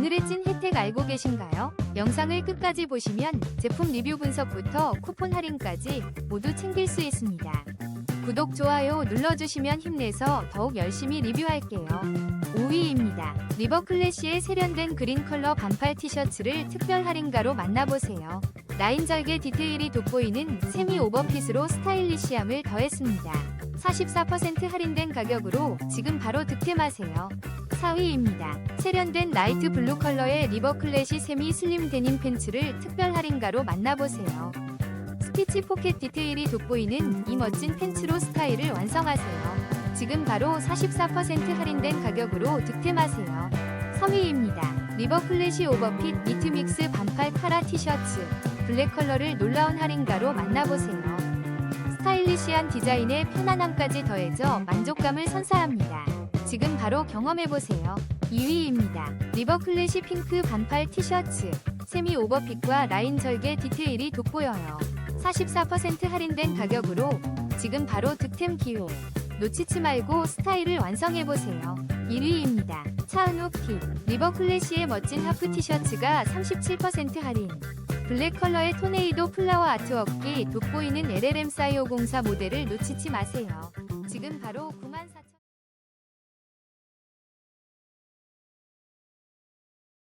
오늘의 찐 혜택 알고 계신가요? 영상을 끝까지 보시면 제품 리뷰 분석부터 쿠폰 할인까지 모두 챙길 수 있습니다. 구독, 좋아요 눌러주시면 힘내서 더욱 열심히 리뷰할게요. 5위입니다. 리버클래시의 세련된 그린 컬러 반팔 티셔츠를 특별 할인가로 만나보세요. 라인 절개 디테일이 돋보이는 세미 오버핏으로 스타일리시함을 더했습니다. 44% 할인된 가격으로 지금 바로 득템하세요. 4위입니다. 세련된 라이트 블루 컬러의 리버 클래시 세미 슬림 데님 팬츠를 특별 할인가로 만나보세요. 스티치 포켓 디테일이 돋보이는 이 멋진 팬츠로 스타일을 완성하세요. 지금 바로 44% 할인된 가격으로 득템하세요. 3위입니다. 리버 클래시 오버핏 니트믹스 반팔 카라 티셔츠 블랙 컬러를 놀라운 할인가로 만나보세요. 스타일리시한 디자인에 편안함까지 더해져 만족감을 선사합니다. 지금 바로 경험해보세요. 2위입니다. 리버클래시 핑크 반팔 티셔츠 세미 오버핏과 라인 절개 디테일이 돋보여요. 44% 할인된 가격으로 지금 바로 득템 기회. 놓치지 말고 스타일을 완성해보세요. 1위입니다. 차은욱 핏 리버클래시의 멋진 하프 티셔츠가 37% 할인. 블랙 컬러의 토네이도 플라워 아트워크 돋보이는 LLM 사이오공사 모델을 놓치지 마세요. 지금 바로 94,000원